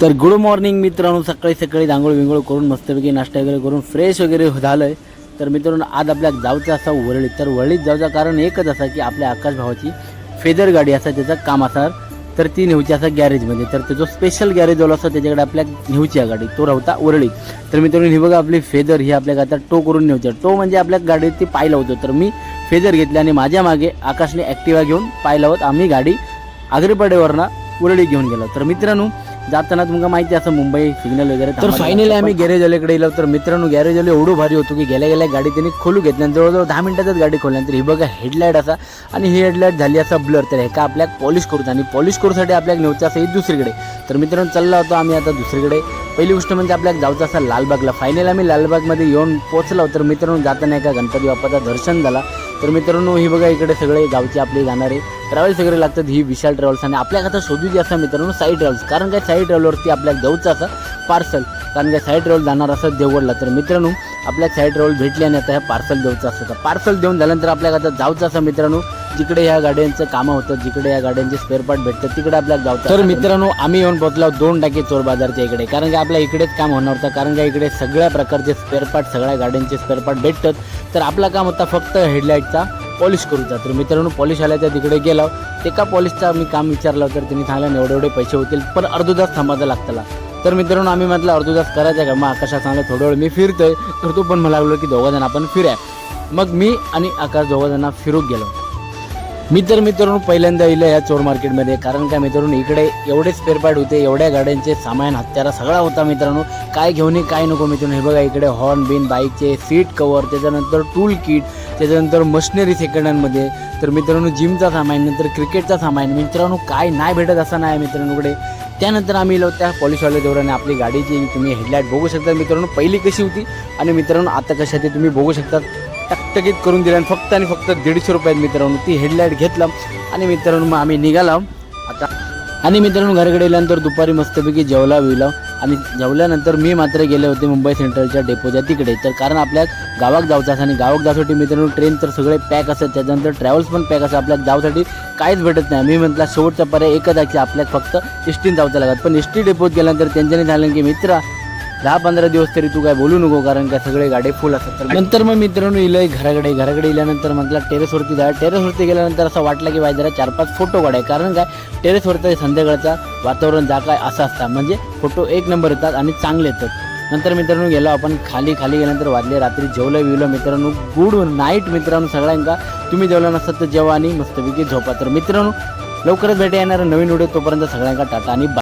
तर good morning मित्रांनो सकाळी सकाळी आंघोळ विंगोळ करून मस्तपैकी नाश्ता वगैरे करून फ्रेश वगैरे झालं आहे तर मित्रांनो आज आपल्या जाऊचं असा वरळीत तर वरळीत जाऊचं कारण एकच असा की आपल्या आकाश भावाची फेदर गाडी असा त्याचं काम असणार तर ती नेऊची असा गॅरेजमध्ये तर त्याचं स्पेशल गॅरेज वाला त्याच्याकडे आपल्या नेऊची आहे गाडी तो राहता वरळीत तर मित्रांनो ही बघा आपली फेदर ही आपल्या आता टो करून नेऊची टो म्हणजे आपल्या गाडीत ती पाय लावतो. तर मी फेदर घेतली आणि माझ्या मागे आकाशने ॲक्टिवा घेऊन पाय लावत आम्ही गाडी आगरीपाड्यावरनं उरळी घेऊन गेलो. तर मित्रांनो जाताना तुमका माहिती असं मुंबई सिग्नल वगैरे तर फायनली आम्ही गॅरेजवाल्याकडे गेलो तर मित्रांनो गॅरेजवाले एवढं भारी होतो की गेल्या गेल्या गाडी त्यांनी खोलू घेतल्यानंतर जवळजवळ दहा मिनिटातच गाडी खोलल्यानंतर ही बघा हेडलाईट असा आणि ही हेडलाईट झाली असा ब्लर तर ह्याका आपल्याला पॉलिश करूचा आणि पॉलिश करूसाठी आपल्याला नेऊचं असं ही दुसरीकडे. तर मित्रांनो चालला होतो आम्ही आता दुसरीकडे. पहिली गोष्ट म्हणजे आपल्याला जाऊचं असं लालबागला. फायनल आम्ही लालबागमध्ये येऊन पोहोचलो. तर मित्रांनो जाताना एका गणपती बाप्पाचं दर्शन झाला. तर मित्रांनो ही बघा इकडे सगळे गावचे आपले जाणारे ट्रॅव्हल्स वगैरे लागतात ही विशाल ट्रॅव्हल्स आणि आपल्या आता शोधूची असं मित्रांनो साई ट्रॅव्हल्स कारण काय साई ट्रॅव्हलवरती आपल्याला जाऊचं असं पार्सल कारण काय साई ट्रॅव्हल जाणार असं देवगडला. तर मित्रांनो आपल्या साई ट्रॅव्हल भेटली आणि आता ह्या पार्सल देऊचं असतं. तर पार्सल देऊन झाल्यानंतर आपल्याला आता जाऊचं असं मित्रांनो जिकडे ह्या गाड्यांचं कामं होतं जिकडे या गाड्यांचे स्पेअर पार्ट भेटतात तिकडे आपल्याला जाऊचं तर मित्रांनो आम्ही येऊन पोहोचलो दोन टाके चोर बाजारच्या इकडे. कारण की आपल्या इकडेच काम होणार होतं कारण का इकडे सगळ्या प्रकारचे स्पेअर पार्ट सगळ्या गाड्यांचे स्पेअर पार्ट भेटतात. तर आपला काम होता फक्त हेडलाईटचा पॉलिश करूचा. तर मित्रांनो पॉलिश आल्याच्या तिकडे गेलो ते का पॉलिशचा मी काम विचारलं तर त्यांनी सांगितलं एवढे एवढे पैसे होतील पण अर्धा तास थांबायचं लागतं तर मित्रांनो आम्ही म्हटलं अर्धो तास करायचं का? मग आकाशात सांगलं थोडं वेळ मी फिरतोय. तर तू पण मला लागलो की दोघं जण आपण फिरा मग मी आणि आकाश दोघं जण फिरूक गेलो. मी तर मित्रांनो पहिल्यांदा येईल या चोर मार्केटमध्ये. कारण काय मित्रांनो इकडे एवढे स्पेअर पार्ट होते एवढ्या गाड्यांचे सामान हत्यारा सगळा होता मित्रांनो. काय घेऊन ये, काय नको मित्रांनो. हे बघा इकडे हॉर्न बिन बाईकचे सीट कवर त्याच्यानंतर टूल किट त्याच्यानंतर मशिनरी सेकंड हँडमध्ये तर मित्रांनो जिमचा सामान नंतर क्रिकेटचा सामान. मित्रांनो काय नाही भेटत असं नाही मित्रांनो इकडे त्यानंतर आम्ही गेलो त्या पॉलिशवाल्या देवराने आपली गाडीची तुम्ही हेडलाईट बघू शकता. मित्रांनो पहिली कशी होती? आणि मित्रांनो आता कशा ते तुम्ही बघू शकता. टकटकीत करून दिल्या आणि फक्त आणि फक्त दीडशे रुपयात मित्रांनो. ती हेडलाईट घेतला आणि मित्रांनो मग आम्ही निघालो. आता आणि मित्रांनो घराकडे गेल्यानंतर दुपारी मस्तपैकी जेवला विवला आणि जेवल्यानंतर मी मात्र गेले होते मुंबई सेंट्रलच्या डेपोच्या तिकडे. तर कारण आपल्या गावात जायचं असं आणि गावात जाऊसाठी मित्रांनो ट्रेन तर सगळे पॅक असतात त्याच्यानंतर ट्रॅव्हल्स पण पॅक असतात. आपल्या जाऊसाठी काहीच भेटत नाही. मी म्हटलं शेवटचा पर्याय एकच आहे की आपल्याला फक्त एस टीन जावचं लागत. पण एस टी डेपोत गेल्यानंतर त्यांच्याने झालं की मित्रा दहा पंधरा दिवस तरी तू काय बोलू नको कारण का सगळे गाडे फुल असतात. तर नंतर मग मित्रांनो इलंय घराकडे घराकडे इल्यानंतर म्हटलं टेरेसवरती जा टेरेसवरती गेल्यानंतर असं वाटलं की बाय जरा चार पाच फोटो काढाय. कारण काय? टेरेसवरचा संध्याकाळचा वातावरण जा काय असं असतं. म्हणजे फोटो एक नंबर येतात आणि चांगले येतात. नंतर मित्रांनो गेलो आपण खाली खाली गेल्यानंतर वाजले रात्री जेवलं विवलं मित्रांनो गुड नाईट मित्रांनो सगळ्यांका. तुम्ही जेवलं नसतात तर जेवा आणि मस्तपैकी झोपा. तर मित्रांनो लवकरच भेटे येणार नवीन व्हिडिओ तोपर्यंत सगळ्यांका टाटा आणि.